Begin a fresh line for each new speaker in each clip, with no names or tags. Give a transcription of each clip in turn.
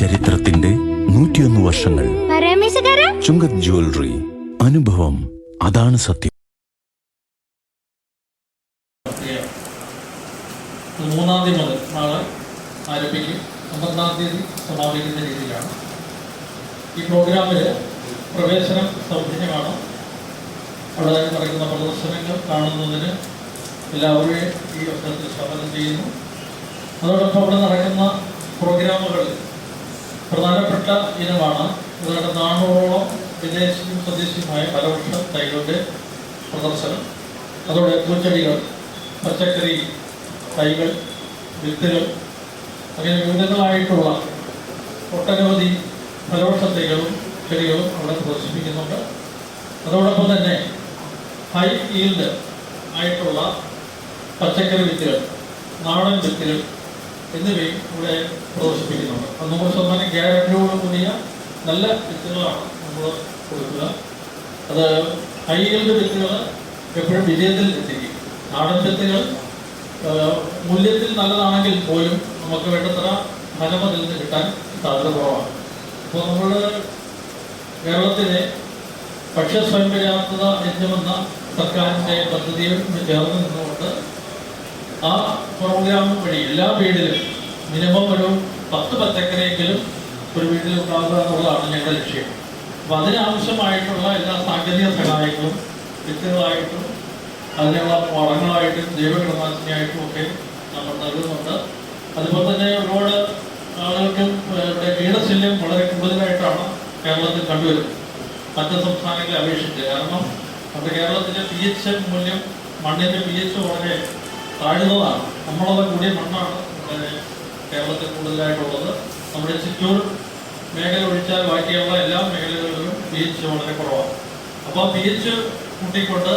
ചരിത്രത്തിന്റെ നൂറ്റിയൊന്ന് വർഷങ്ങൾ. ചുങ്കത് ജ്വല്ലറി അനുഭവം അതാണ് സത്യം.
മൂന്നാം തീയതി മുതൽ നാളെ ആരംഭിക്കും. ഒമ്പതാം തീയതി സമാപിക്കുന്ന രീതിയിലാണ്. ഈ പ്രോഗ്രാമിൽ പ്രവേശനം സൗജന്യമാണ്. അവിടെ നടക്കുന്ന പ്രദർശനങ്ങൾ കാണുന്നതിന് എല്ലാവരെയും ഈ അവസരത്തിൽ സ്വാഗതം ചെയ്യുന്നു. അതോടൊപ്പം അവിടെ നടക്കുന്ന പ്രോഗ്രാമുകൾ പ്രധാനപ്പെട്ട ഇനമാണ്. ഏതാണ്ട് നാനൂറോളം വിദേശിയും സ്വദേശിയുമായ പലവർഷ തൈകളുടെ പ്രദർശനം. അതോടെ പൂച്ചെടികൾ പച്ചക്കറി തൈകൾ വിത്തുകൾ അങ്ങനെ വിവിധങ്ങളായിട്ടുള്ള ഒട്ടനവധി ഫലവൃക്ഷ തൈകളും ചെടികളും അവിടെ പ്രദർശിപ്പിക്കുന്നുണ്ട്. അതോടൊപ്പം തന്നെ ഹൈ ഈൽഡ് ആയിട്ടുള്ള പച്ചക്കറി വിത്തുകൾ നാടൻ വിത്തുകൾ എന്നിവയും ഇവിടെ പ്രദർശിപ്പിക്കുന്നുണ്ട്. അത് നൂറ് ശതമാനം ഗ്യാരണ്ടിയോട് കൂടിയ നല്ല വിത്തുകളാണ് നമ്മൾ കൊടുക്കുക. അത് ഹൈ ഈൽഡ് വിത്തുകൾ എപ്പോഴും വിജയത്തിൽ എത്തിക്കും. നാടൻ വിത്തുകൾ മൂല്യത്തിൽ നല്ലതാണെങ്കിൽ പോലും നമുക്ക് വേണ്ടത്ര ഫലം അതിൽ നിന്ന് കിട്ടാൻ സാധ്യത കുറവാണ്. അപ്പോൾ നമ്മൾ കേരളത്തിലെ ഭക്ഷ്യ സ്വയം പര്യാപ്തത യജ്ഞമെന്ന സർക്കാരിന്റെ പദ്ധതിയും ചേർന്ന് നിന്നുകൊണ്ട് ആ പ്രോഗ്രാം വഴി എല്ലാ വീടിലും മിനിമം ഒരു പത്ത് പച്ചക്കറിയെങ്കിലും ഒരു വീട്ടിൽ ഉണ്ടാകുക എന്നുള്ളതാണ് ഞങ്ങളുടെ ലക്ഷ്യം. അപ്പം അതിനാവശ്യമായിട്ടുള്ള എല്ലാ സാങ്കേതിക സഹായങ്ങളും വിത്തുകളായിട്ടും അതിനുള്ള വളങ്ങളായിട്ടും ജൈവകീടനാശിനിയായിട്ടും ഒക്കെ നമ്മൾ നൽകുന്നുണ്ട്. അതുപോലെ തന്നെ ഒരുപാട് ആളുകൾക്ക് ഇവിടെ കീടശല്യം വളരെ കൂടുതലായിട്ടാണ് കേരളത്തിൽ കണ്ടുവരുന്നത്. മറ്റ് സംസ്ഥാനങ്ങളെ അപേക്ഷിച്ച്. കാരണം നമ്മുടെ കേരളത്തിലെ പി എച്ച് മൂല്യം മണ്ണിന്റെ പി എച്ച് വളരെ താഴ്ന്നതാണ്. നമ്മളത് കൂടിയ മണ്ണാണ് നമ്മുടെ കേരളത്തിൽ കൂടുതലായിട്ടുള്ളത്. നമ്മുടെ ചിറ്റൂർ മേഖല ഒഴിച്ചാൽ ബാക്കിയുള്ള എല്ലാ മേഖലകളിലും പി എച്ച് വളരെ കുറവാണ്. അപ്പോൾ പി എച്ച് കൂട്ടിക്കൊണ്ട്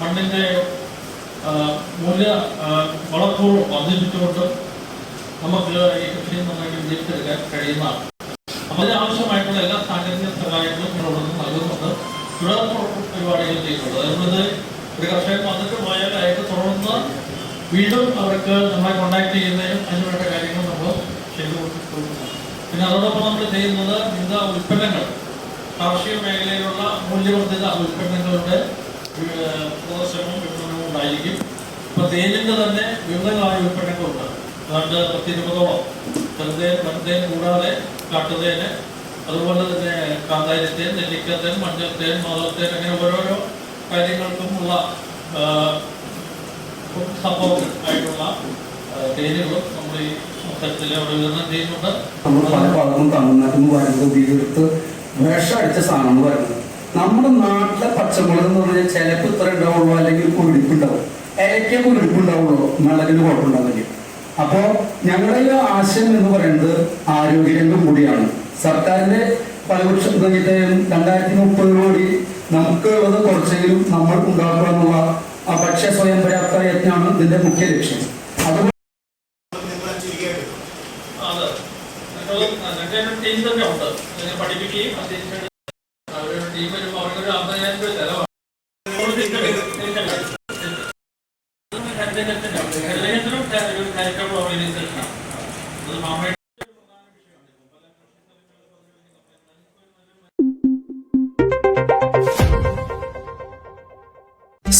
മണ്ണിന്റെ മൂല്യ വളക്കൂറും വർദ്ധിപ്പിച്ചുകൊണ്ട് നമുക്ക് ഈ കൃഷി നന്നായിട്ട് വിജയിച്ചെടുക്കാൻ കഴിയുന്നതാണ്. അതിനാവശ്യമായിട്ടുള്ള എല്ലാ സാങ്കേതിക സഹായങ്ങളും ഇവിടെ നിന്ന് നൽകുന്നുണ്ട്. തുടർന്ന് പരിപാടികൾ ചെയ്യുന്നുണ്ട്. അതുകൊണ്ട് ഒരു കർഷകൻ വന്നിട്ട് അയാൾക്ക് തുടർന്ന് വീണ്ടും അവർക്ക് നമ്മളെ കോണ്ടാക്ട് ചെയ്യുന്നതിനും അതിനുവേണ്ട കാര്യങ്ങൾ നമ്മൾ ചെയ്തു കൊടുക്കുന്നു പിന്നെ അതോടൊപ്പം നമ്മൾ ചെയ്യുന്നത് വിവിധ ഉൽപ്പന്നങ്ങൾ. കാർഷിക മേഖലയിലുള്ള മൂല്യവർദ്ധിത ഉൽപ്പന്നങ്ങളുടെ പ്രദർശനവും വിപണനവും ഉണ്ടായിരിക്കും. ഇപ്പൊ തേനിന്റെ തന്നെ വിവിധങ്ങളായ ഉൽപ്പന്നങ്ങളുണ്ട്. അതുകൊണ്ട് പത്തിരുപതോളം വെറുതെ വെറുതെ കൂടാതെ കാട്ടുതേന് അതുപോലെ തന്നെ കാന്താരിത്തേൻ നെല്ലിക്കത്തേൻ മഞ്ഞൾത്തേൻ മാതത്തേൻ അങ്ങനെ ഓരോരോ കാര്യങ്ങൾക്കും ഏഹ്, ആയിട്ടുള്ള
വരുന്നത് നമ്മുടെ നാട്ടിലെ പച്ചമുളക് എന്ന് പറഞ്ഞാൽ ചിലപ്പോൾ ഇത്ര ഉണ്ടാവുള്ളൂ അല്ലെങ്കിൽ കുരുടിപ്പ് ഉണ്ടാവും ഇലയ്ക്ക് കുരുടിപ്പ് ഉണ്ടാവുള്ളൂ മുളകിന് കുഴപ്പമുണ്ടാവില്ല. അപ്പോൾ ഞങ്ങളുടെ ഈ ആശയം എന്ന് പറയുന്നത് ആരോഗ്യരംഗം കൂടിയാണ്. സർക്കാരിന്റെ വർഷം രണ്ടായിരത്തി മുപ്പത് കോടി നമുക്ക് ഉള്ളത് കുറച്ചെങ്കിലും നമ്മൾ ഉണ്ടാക്കുക എന്നുള്ള ഭക്ഷ്യ സ്വയം പര്യാപ്ത യജ്ഞമാണ് ഇതിന്റെ മുഖ്യ ലക്ഷ്യം. അതുകൊണ്ട്
പഠിപ്പിക്കുകയും ആ ടീമിന് അവരൊരു ടീം വരുമ്പോൾ അവർക്കൊരു അമ്പതിനായിരം രൂപ ചെലവാണ് ഹരിതകത്തിനും ഒരു